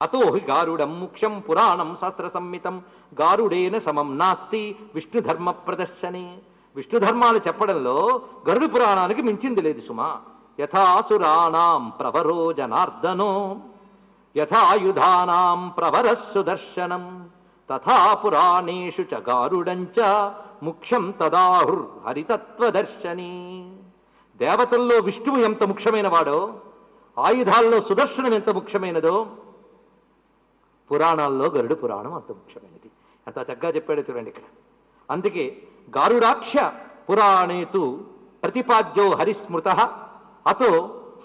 అతో హి గారుడం ముఖ్యం పురాణం శాస్త్ర సంహితం గారుడేన సమం నాస్తి విష్ణుధర్మ ప్రదర్శనే. విష్ణు చెప్పడంలో గరుడు పురాణానికి మించింది లేదు సుమా. యథాసురాణం ప్రవరో జనార్దనో. యథాయుధానాం ప్రవర సుదర్శనం తథా పురాణేషు చ గారుడంచ ముఖ్యం తదాహుర్ హరితత్వదర్శని దేవతల్లో విష్ణువు ఎంత ముఖ్యమైన వాడో ఆయుధాల్లో సుదర్శనం ఎంత ముఖ్యమైనదో పురాణాల్లో గరుడు పురాణం అంత ముఖ్యమైనది. అంత చక్కగా చెప్పాడు చూడండి ఇక్కడ. అందుకే గారుడాక్ష పురాణేతు ప్రతిపాద్యో హరిస్మృత అతో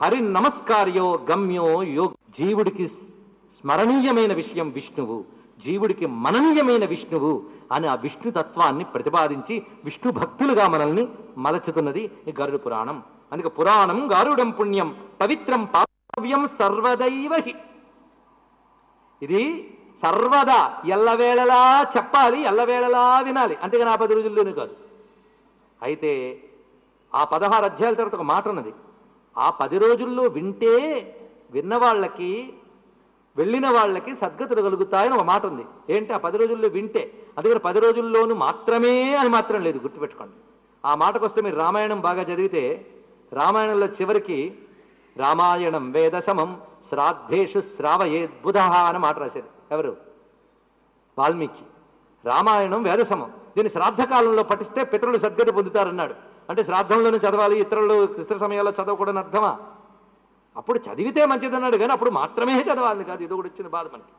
హరి నమస్కార్యో గమ్యో యో జీవుడికి స్మరణీయమైన విషయం విష్ణువు జీవుడికి మననీయమైన విష్ణువు అని ఆ విష్ణు తత్వాన్ని ప్రతిపాదించి విష్ణు భక్తులుగా మనల్ని మలచుతున్నది ఈ గరుడు పురాణం. అందుకే పురాణం గారుడం పుణ్యం పవిత్రం పావ్యం సర్వదైవహి ఇది సర్వదా ఎల్లవేళలా చెప్పాలి ఎల్లవేళలా వినాలి. అంతేగాని ఆ పది రోజుల్లోనే కాదు. అయితే ఆ పదహారు అధ్యాయాల తర్వాత ఒక మాట ఉన్నది. ఆ పది రోజుల్లో వింటే విన్నవాళ్ళకి వెళ్ళిన వాళ్ళకి సద్గతులు కలుగుతాయని ఒక మాట ఉంది. ఏంటి? ఆ పది రోజుల్లో వింటే. అందుకని పది రోజుల్లోనూ మాత్రమే అని మాత్రం లేదు గుర్తుపెట్టుకోండి. ఆ మాటకు వస్తే మీరు రామాయణం బాగా చదివితే రామాయణంలో చివరికి రామాయణం వేదశమం శ్రాద్ధేషు శ్రావయేద్బుధ అని మాట రాశారు. ఎవరు? వాల్మీకి. రామాయణం వేదసమం. దీన్ని శ్రాద్ధకాలంలో పఠిస్తే పితరులు సద్గతి పొందుతారన్నాడు. అంటే శ్రాద్ధంలోనే చదవాలి ఇతరులు ఇతర సమయాల్లో చదవకూడని అర్థమా? అప్పుడు చదివితే మంచిదన్నాడు కానీ అప్పుడు మాత్రమే చదవాలి కాదు. ఇది కూడా వచ్చిన బాధ మనకి.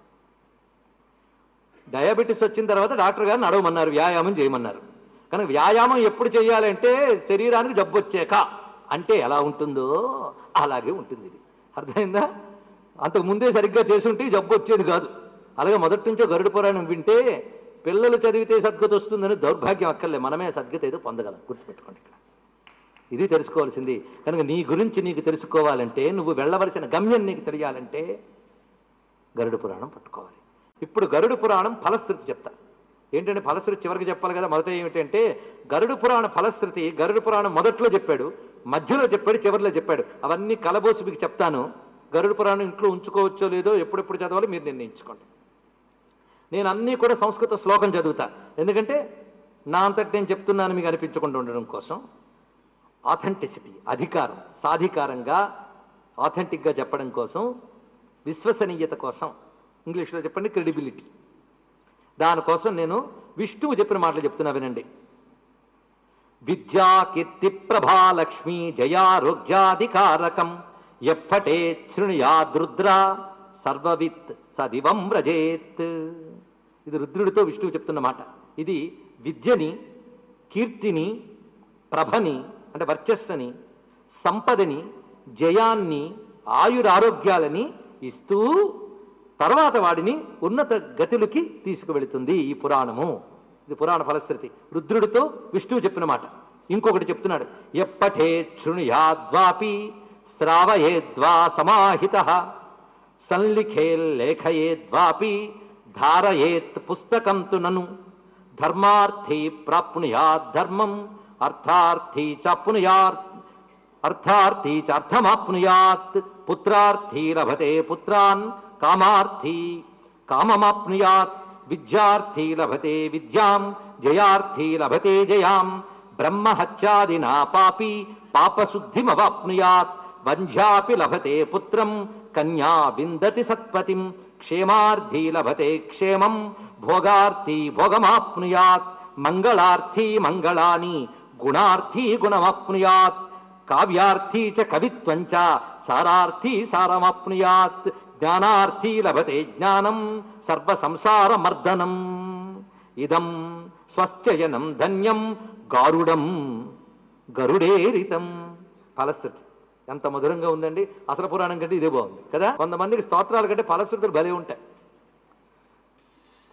డయాబెటీస్ వచ్చిన తర్వాత డాక్టర్ గారు నడవమన్నారు వ్యాయామం చేయమన్నారు. కానీ వ్యాయామం ఎప్పుడు చేయాలంటే శరీరానికి జబ్బు వచ్చాక. అంటే ఎలా ఉంటుందో అలాగే ఉంటుంది ఇది. అర్థమైందా? అంతకు ముందే సరిగ్గా చేసుంటే జబ్బు వచ్చేది కాదు. అలాగే మొదటి నుంచో గరుడు పురాణం వింటే పిల్లలు చదివితే సద్గతి వస్తుందని దౌర్భాగ్యం అక్కర్లే. మనమే సద్గతి ఏదో పొందగలం. గుర్తుపెట్టుకోండి ఇక్కడ. ఇది తెలుసుకోవాల్సింది. కనుక నీ గురించి నీకు తెలుసుకోవాలంటే నువ్వు వెళ్ళవలసిన గమ్యం నీకు తెలియాలంటే గరుడు పురాణం పట్టుకోవాలి. ఇప్పుడు గరుడు పురాణం ఫలశ్రుతి చెప్తా. ఏంటంటే ఫలశ్రుతి చివరికి చెప్పాలి కదా. మొదట ఏమిటంటే గరుడు పురాణ ఫలశ్రుతి గరుడు పురాణం మొదట్లో చెప్పాడు మధ్యలో చెప్పాడు చివరిలో చెప్పాడు. అవన్నీ కలబోసి మీకు చెప్తాను. గరుడు పురాణం ఇంట్లో ఉంచుకోవచ్చో లేదో ఎప్పుడెప్పుడు చదవాలి మీరు నిర్ణయించుకోండి. నేను అన్నీ కూడా సంస్కృత శ్లోకం చదువుతా. ఎందుకంటే నా అంతటి నేను చెప్తున్నాను మీకు అనిపించకుండా ఉండడం కోసం. ఆథెంటిసిటీ అధికారం సాధికారంగా ఆథెంటిక్గా చెప్పడం కోసం విశ్వసనీయత కోసం ఇంగ్లీష్లో చెప్పండి క్రెడిబిలిటీ దానికోసం నేను విష్ణువు చెప్పిన మాటలు చెప్తున్నా వినండి. విద్యా కీర్తి ప్రభాలక్ష్మి జయారోగ్యాధికారకం ఎప్పటే శృణుయాదృద్ర సర్వవిత్ సదివం వ్రజేత్. ఇది రుద్రుడితో విష్ణువు చెప్తున్న మాట. ఇది విద్యని కీర్తిని ప్రభని అంటే వర్చస్సుని సంపదని జయాన్ని ఆయురారోగ్యాలని ఇస్తూ తర్వాత వాడిని ఉన్నత గతులకి తీసుకువెళుతుంది ఈ పురాణము. ఇది పురాణ ఫలశ్రుతి. రుద్రుడితో విష్ణువు చెప్పిన మాట. ఇంకొకటి చెప్తున్నాడు. ఎప్పటే శృణుయాద్వాపి श्रावयेद्वा समाहितः, संलिखेल्लेखयेद्वापि धारयेत् पुस्तकं तु ननु। धर्मार्थी प्राप्नुयात् धर्मम्, अर्थार्थी च पुनुयात् अर्थार्थी च अर्थमाप्नुयात्, पुत्रार्थी लभते पुत्रान्, कामार्थी काममाप्नुयात्, विद्यार्थी लभते विद्यां, जयार्थी लभते जयां, ब्रह्महत्यादिना पापी पापशुद्धिमवाप्नुयात् లభతే పుత్రం కన్యా విందతి సత్పతిం క్షేమార్థీ లభతే క్షేమం భోగార్థీ భోగమాప్నుయాత్ మంగళార్థీ మంగళాని గుణార్థీ గుణమాప్నుయాత్ కావ్యార్థీ చ కవిత్వం చ సారార్థీ సారమాప్నుయాత్ జ్ఞానార్థీ లభతే జ్ఞానం సర్వ సంసార మర్దనం ఇదం స్వస్థయనం ధన్యం గారుడం గరుడేరితం ఫలశ్రుతి ఎంత మధురంగా ఉందండి. అసలు పురాణం కంటే ఇదే బాగుంది. కదా? కొంతమందికి స్తోత్రాల కంటే ఫలశ్రుతులు భలే ఉంటాయి.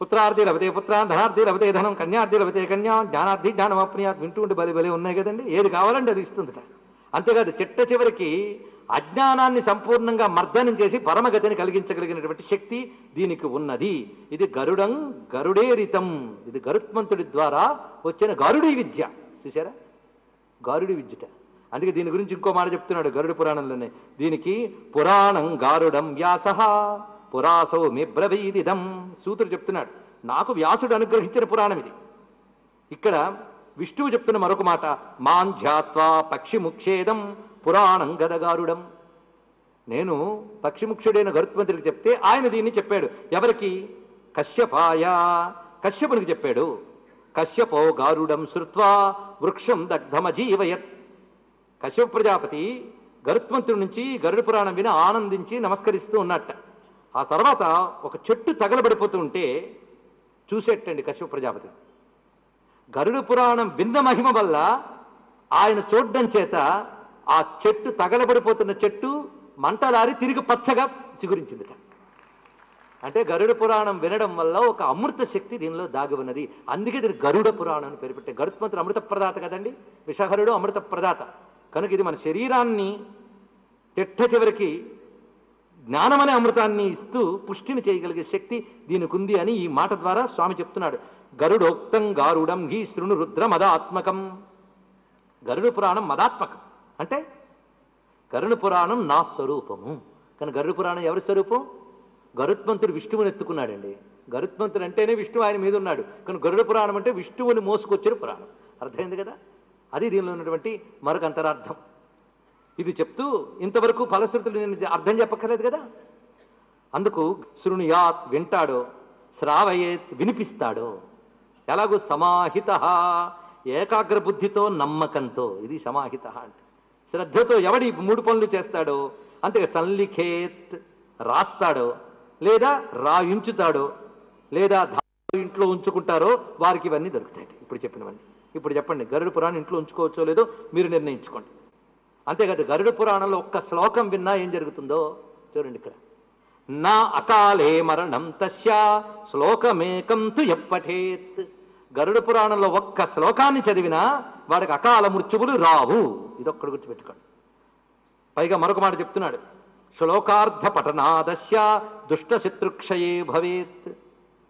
పుత్రార్థి లభతే పుత్ర ధనార్థి లభతే ధనం కన్యార్థి లభతే కన్యా జ్ఞానార్థి జ్ఞానం అప్నియాత్ వింటూ ఉంటే భలే భలే ఉన్నాయి కదండి. ఏది కావాలంటే అది ఇస్తుందిట. అంతేకాదు చిట్ట చివరికి అజ్ఞానాన్ని సంపూర్ణంగా మర్దనం చేసి పరమగతిని కలిగించగలిగినటువంటి శక్తి దీనికి ఉన్నది. ఇది గరుడం గరుడేరితం. ఇది గరుత్మంతుడి ద్వారా వచ్చిన గరుడి విద్య. చూసారా గారుడి విద్యట. అందుకే దీని గురించి ఇంకో మాట చెప్తున్నాడు గరుడు పురాణంలోనే. దీనికి పురాణం గారుడం వ్యాస పురాసౌ మిబ్రవీదిదం సూతుడు చెప్తున్నాడు. నాకు వ్యాసుడు అనుగ్రహించిన పురాణం ఇది. ఇక్కడ విష్ణువు చెప్తున్న మరొక మాట మాంధ్యాత్వా పక్షిముక్షేదం పురాణం గదగారుడం నేను పక్షిముక్షుడైన గరుత్మంతుడికి చెప్తే ఆయన దీన్ని చెప్పాడు. ఎవరికి? కశ్యపాయ. కశ్యపునికి చెప్పాడు. కశ్యపో గారుడం శృత్వా వృక్షం దగ్ధమజీవయత్. కశ్యప ప్రజాపతి గరుత్మంతుడి నుంచి గరుడ పురాణం విని ఆనందించి నమస్కరిస్తూ ఉన్నట్ట. ఆ తర్వాత ఒక చెట్టు తగలబడిపోతూ ఉంటే చూసేటండి కశ్యప ప్రజాపతి గరుడ పురాణం విన్న మహిమ వల్ల ఆయన చూడడం చేత ఆ చెట్టు తగలబడిపోతున్న చెట్టు మంటలారి తిరిగి పచ్చగా చిగురించిందిట. అంటే గరుడ పురాణం వినడం వల్ల ఒక అమృత శక్తి దీనిలో దాగి ఉన్నది. అందుకే దీని గరుడ పురాణం అని పేరు పెట్టే గరుత్మంతుడు అమృత ప్రదాత కదండి? విషహరుడు అమృత ప్రదాత. కనుక ఇది మన శరీరాన్ని తిట్ట చివరికి జ్ఞానమనే అమృతాన్ని ఇస్తూ పుష్టిని చేయగలిగే శక్తి దీనికి ఉంది అని ఈ మాట ద్వారా స్వామి చెప్తున్నాడు. గరుడోక్తం గారుడం ఘీ శృణు రుద్ర మదాత్మకం. గరుడ పురాణం మదాత్మకం. అంటే గరుడ పురాణం నా స్వరూపము. కానీ గరుడ పురాణం ఎవరి స్వరూపం? గరుత్మంతుడు విష్ణువుని ఎత్తుకున్నాడండి. గరుత్మంతుడు అంటేనే విష్ణువు ఆయన మీద ఉన్నాడు కానీ గరుడ పురాణం అంటే విష్ణువుని మోసుకొచ్చిన పురాణం. అర్థమైంది కదా? అది దీనిలో ఉన్నటువంటి మరొక అంతరార్థం. ఇది చెప్తూ ఇంతవరకు ఫలశ్రుతులు నేను అర్థం చెప్పక్కర్లేదు కదా? అందుకు శృణుయాత్ వింటాడో శ్రావయేత్ వినిపిస్తాడో ఎలాగో సమాహిత ఏకాగ్ర బుద్ధితో నమ్మకంతో ఇది సమాహిత అంటే. శ్రద్ధతో ఎవడి మూడు పనులు చేస్తాడో అంతే సల్లిఖేత్ రాస్తాడో లేదా రాయించుతాడో లేదా ఇంట్లో ఉంచుకుంటారో వారికి ఇవన్నీ దొరుకుతాయి. ఇప్పుడు చెప్పినవన్నీ. ఇప్పుడు చెప్పండి గరుడ పురాణం ఇంట్లో ఉంచుకోవచ్చో లేదో మీరు నిర్ణయించుకోండి. అంతేకాదు గరుడ పురాణంలో ఒక్క శ్లోకం విన్నా ఏం జరుగుతుందో చూడండి ఇక్కడ. నా అకాలే మరణం తస్య శ్లోకమేకం తు ఎప్పఠేత్ గరుడ పురాణంలో ఒక్క శ్లోకాన్ని చదివినా వాడికి అకాల మృత్యువులు రావు. ఇదొక్కడు గుర్తుపెట్టుకోండి. పైగా మరొక మాట చెప్తున్నాడు. శ్లోకార్థ పఠనాదస్య దుష్ట శత్రుక్షయే భవేత్.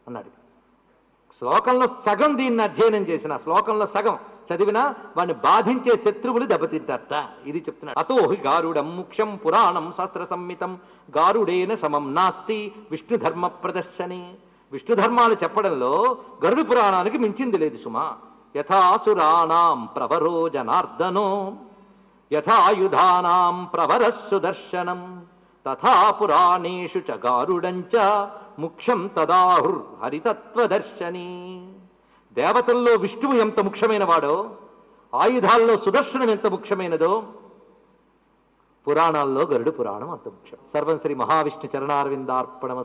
అన్నాడు. శ్లోకంలో సగం దీన్ని అధ్యయనం చేసిన శ్లోకంలో సగం చదివినా వాడిని బాధించే శత్రువులు దెబ్బతింటారట. ఇది చెప్తున్నాడు. అతో హి గారుడం ముఖ్యం పురాణం శాస్త్ర సంహితం గారుడేన సమం నాస్తి విష్ణు ధర్మ ప్రదర్శని. విష్ణు ధర్మాలు చెప్పడంలో గరుడు పురాణానికి మించింది లేదు సుమా. యథాసురాణం ప్రవరో జనార్దనో యథాయుధానాం ప్రవర సుదర్శనం తథా పురాణేషు చ గారుడంచ ముఖ్యం తదాహుర్ హరితత్వదర్శని. దేవతల్లో విష్ణువు ఎంత ముఖ్యమైన వాడో ఆయుధాల్లో సుదర్శనం ఎంత ముఖ్యమైనదో పురాణాల్లో గరుడు పురాణం అంత ముఖ్యం. సర్వం శ్రీ మహావిష్ణు చరణారవిందార్పణమ